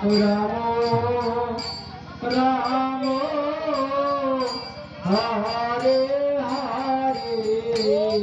রাম রাম হরে ওই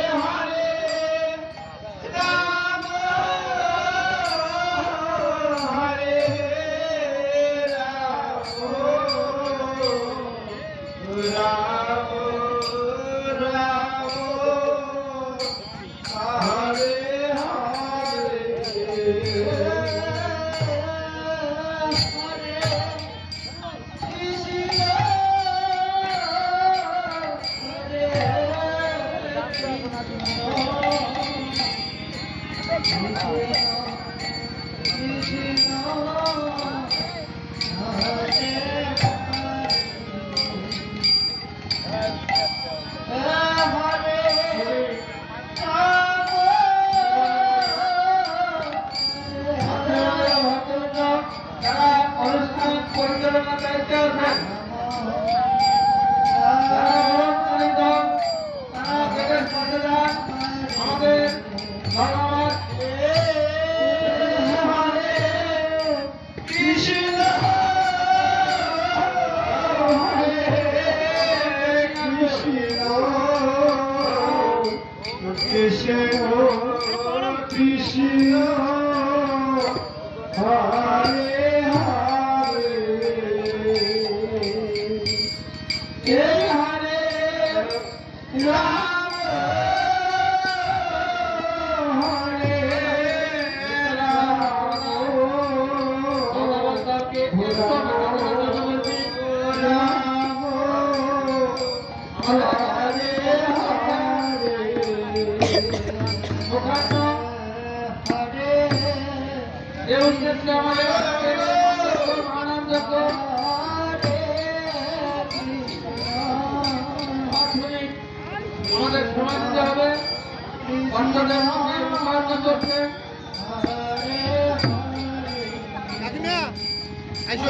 আমাদের ধন্যবাদ কৃষ্ণ কৃষ্ণ উদ্দেশ্যে আমাদের আনন্দ আমাদের সময় দিতে হবে সঙ্গে সাহায্য করতে আইসো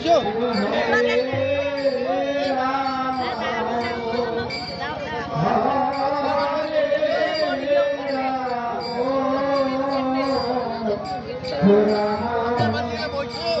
আইসো আইসো